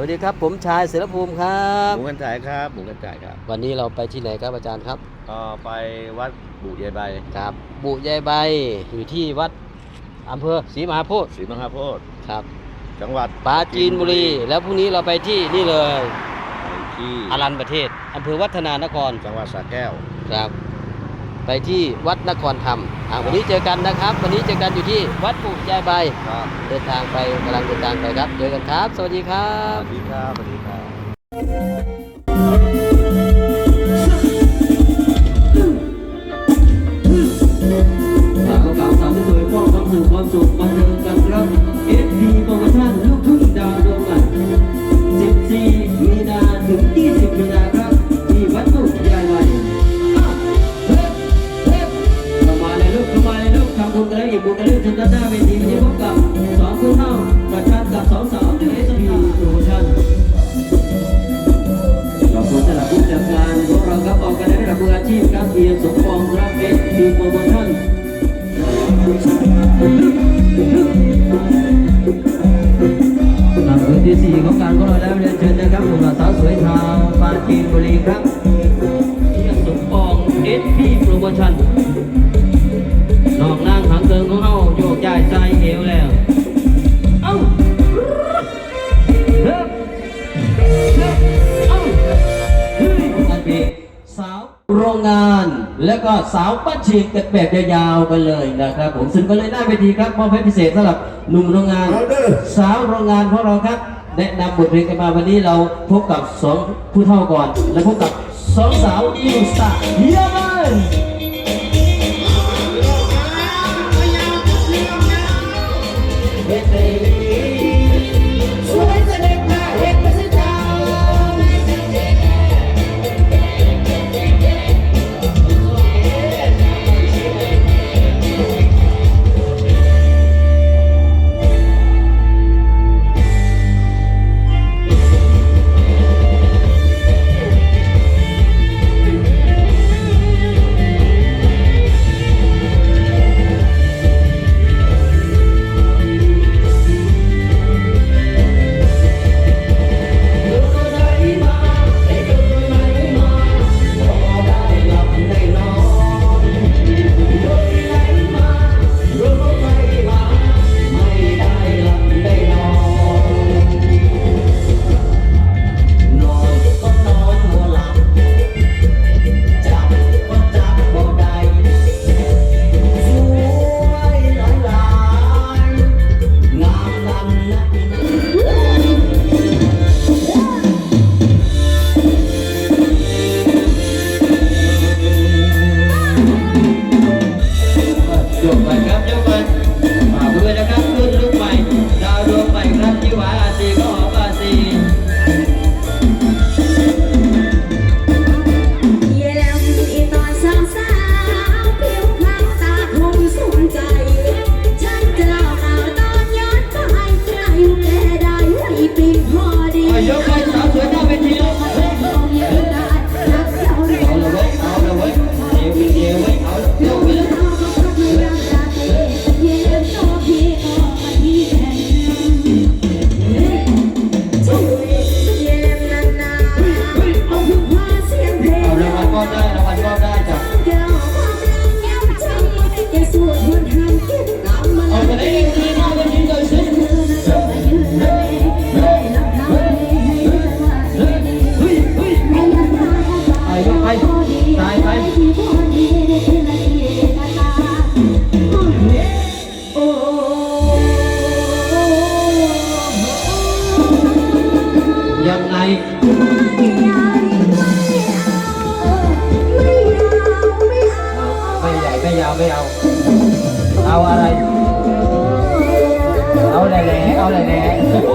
ครับสวัสดีครับ ผมชายเสรภูมิครัหบมูกันจ่ายครับหมูกันจ่ายครับวันนี้เราไปที่ไหนครับอาจารย์ครับก็ไปวัดบุเยใบครับบุยายใบอยู่ที่วัดอำเภอศรีมหาโพธิ์ศรีมหาโพธิ์ครับจังหวัดปราจีนบุรี แล้วพรุ่งนี้เราไปที่นี่เลยไปที่อารันประเทศอำเภอวัฒนานคร จังหวัดสระแก้วครับ ไปที่วัดนครธรรมอ่าวันนี้เจอกันนะครับ วันนี้เจอกันอยู่ที่วัดบุยายใบครับเดินทางไปกำลังเดินทางไปครับ เจอกันครับ สวัสดีครัสบ วัสดีครับสวัสดีครับ สาวเก่าสาวสวยมอบความสุขความสุขบันเทิงกัน บุญกันแล้วอีกบุญกันเรื่องชนด้านหน้าเวทีวันนี้พบกับ และก็สาวปั้นฉีกกันแบบยาวๆไปเลยนะครับ ผมซึ่งก็เลยหน้าเวทีครับมอบให้พิเศษสำหรับหนุ่มโรงงาน สาวโรงงานของเราครับ แนะนำบทเพลงกันมาวันนี้เราพบกับสองผู้เท่าก่อน และพบกับสองสาวนิวสตาร์เยี่ยมเ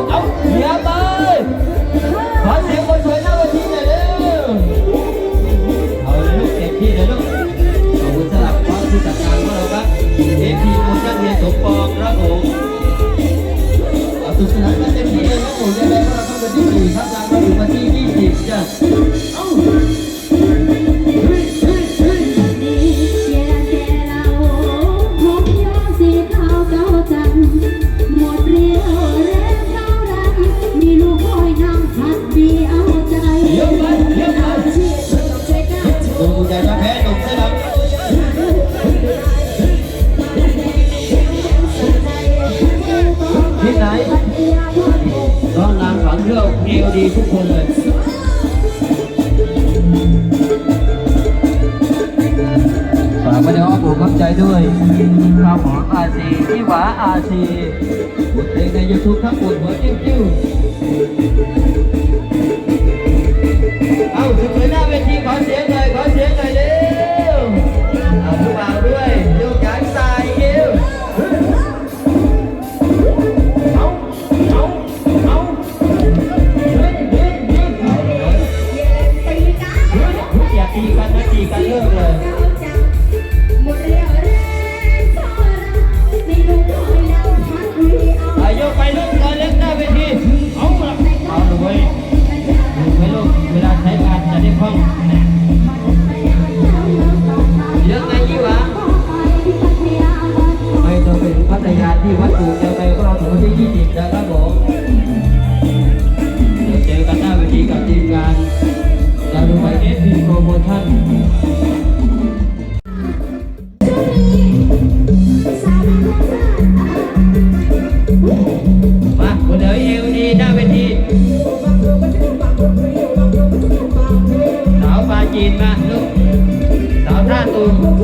เอาเยี่ยมเลยขอเสียงคนสวยหน้าเวทีหน่อยเร็วเอาลยลูกเต็มที่เลยลูกขอบคุณสำหรับความที่จัดการของเราครับเอพีโมชั่นเฮียสมปองครับผมเอาสุดสนานกันเต็มที่เลยครับผมยังไงก็เราต้องวันที่สี่ครับทางเราถึงวันที่ยี่สิบจ้ะเอ้า ทุกคนเลยฝากไว้ในอ้อมอกอ้อมใจด้วยข้าวหอมอาซีที่หวาอาซีบทเพลงในยูทูบทั้งหมดหัวจิ้วจิ้วเอาสุดเลยหน้าเวทีขอเสียงเลย จีนมาลูกสาวท่าตูม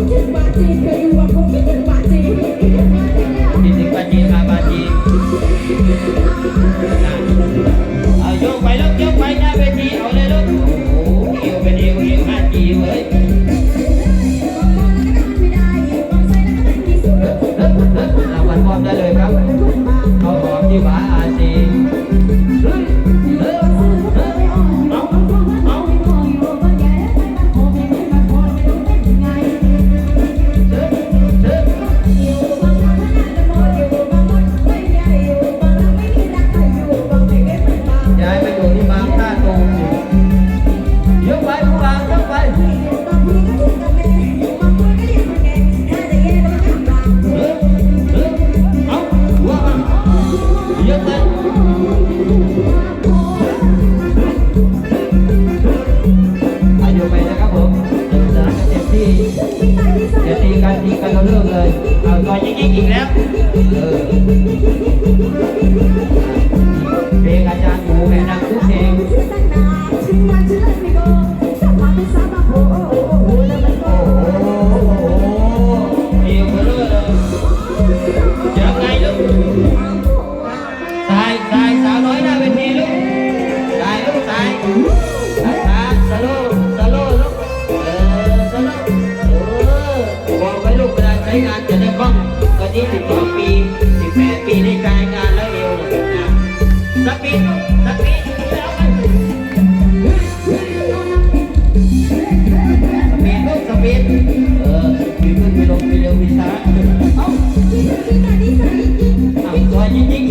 เอาซอยยิง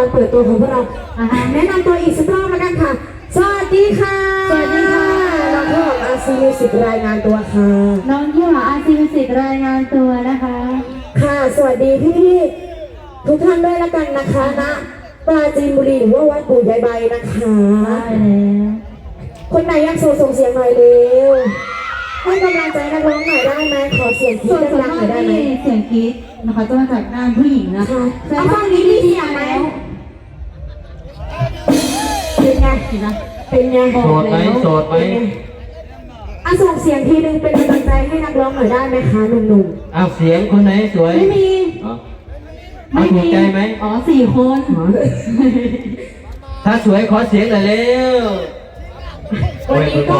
กับการเปิดตัวของพวกเราอ่าแนะนำตัวอีกสักรอบแล้วกันค่ะ สวัสดีค่ะสวัสดีค่ะ น้องพ่อของอาซีมิวสิกรายงานตัวค่ะ น้องยี่หวาอาซีมิสิกรายงานตัวนะคะ ค่ะ สวัสดีพี่ๆทุกท่านด้วยแล้วกันนะคะณปราจีนบุรีหรือว่าวัดปู่ยายใบนะคะได้แล้วคนไหนอยากส่งส่งเสียงหน่อยเร็วให้กำลังใจนักร้องหน่อยได้ไหมขอเสียงกรี๊ส่วนดส่วนดังมาๆหน่อยได้กที่ไหมเสียงกรี๊ดนะคะจะมาจากงานผู้หญิงนะค่ะแต่เอาว่าฝั่งนี้มีเสียงไหมเป็น ไงสินะเป็นไงโสดไหมโสดไหมอะส่งเสียงทีนึงเป็นกำลังใจให้นักร้องหน่อยได้ไหมคะหนุ่มเอาเสียงคนไหนสวยไม่มีเอาเอาถูกใจไหม อ๋อสี่คนถ้าสวยขอเสียงหน่อยเร็วๆวันนี้ก็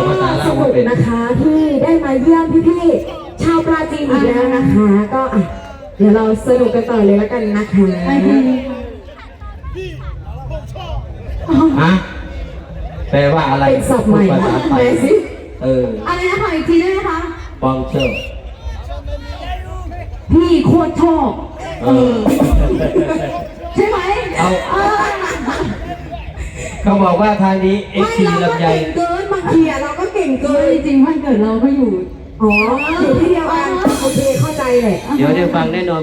สนุกนะคะที่ได้มาเยี่ยมพี่ๆชาวปราจีนอีกแล้วนะคะ ก็อะเดี๋ยวเราสนุกกันต่อเลยแล้วกันนะคะ ไปเลยฮะ แปลว่าอะไรเป็นศัพท์ใหม่ภาษาไทไหนยสิ เอออะไรนะขออีกทีได้ไหมคะบองเชอร์พี่โคตรชอบเออ ใช่ไหมเอา เออเขาบอกว่าทางนี้เอ็กไม่ซีเราก็ลำไย เก่งเกินบางทีอะเราก็เก่งเกินจริงๆวันเกิดเราก็อยู่ อ๋ออยู่ที่เดียวกันโอเคเข้าใจเลย เดี๋ยวได้ฟังแน่นอน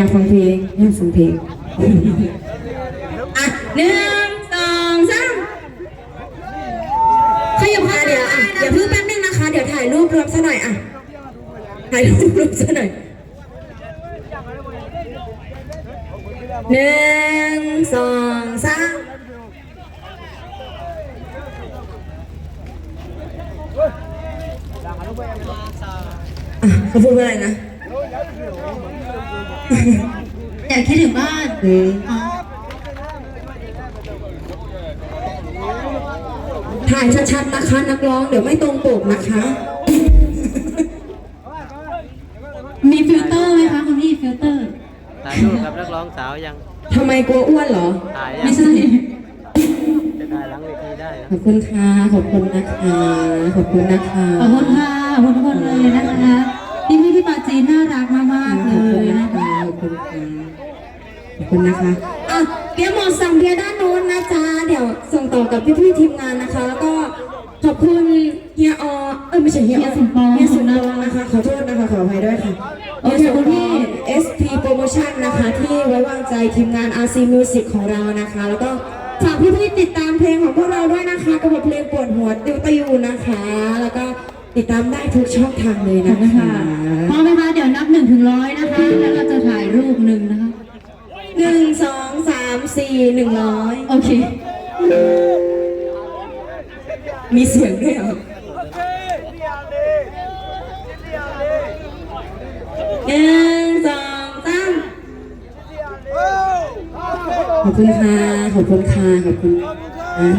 อยากฟังเพลงอยากฟังเพลงอะหนึ่งสองสามขยับขาเดี๋ยวอะอย่าเพิ่งแป๊บนึงนะคะ เดี๋ยวถ่ายรูปรวมซะหน่อยอะถ่ายรูปรวมซะหน่อยหนึ่งสองสามเขาพูดว่าอะไรนะ อยากคิดถึงบ้านอืมถ่ายชัดๆนะคะ นักร้องเดี๋ยวไม่ตรงปกนะคะ มีฟิลเตอร์ไหมคะคุณพี่ฟิลเตอร์ถ่ายรูปกับนักร้องสาวยังทำไมกลัวอ้วนเหรอ ถ่ายยังไม่ใช่จะถ่ายหลังเวทีได้นะขอบคุณค่ะ ขอบคุณนะคะ ขอบคุณนะคะ ขอบคุณค่ะขอบคุณทุกคนเลยนะคะพี่พี่ที่ปาจีนน่ารักมากๆขเลอบคุณยนะนะ คะคะขอบคุณค่ะขอบคุณนะคะอะเดี๋ยวหมดสั่งเบียร์ด้านโน้นนะจ๊ะเดี๋ยวส่งต่อกับพี่ๆทีมงานนะคะ แล้วก็ขอบคุณเฮียอเออไม่ใช่เฮียอเฮียสมปองเฮียสมปองนะคะขอโทษนะคะขออภัยด้วยค่ะโอเคเฮียสมปอง SP Promotion นะคะ ที่ไว้วางใจทีมงาน RC Music ของเรานะคะ แล้วก็ฝากพี่ๆติดตามเพลงของพวกเราด้วยนะคะกับเพลงปวดหัวติวติวนะคะ แล้วก็ ติดตามได้ทุกช่องทางเลยขอบนะคุณคะค่ะพร้อมไหมคะเดี๋ยวนับหนึ่งถึงร้อยนะคะ แล้วเราจะถ่ายรูปหนึ่งนะคะหนึ่งสองสามสี่หนึ่งร้อยโอเค มีเสียงด้วยเหรอหนึ่งสองสามขอบคุณค่ะ ขอบคุณค่ะ ขอบคุณนะ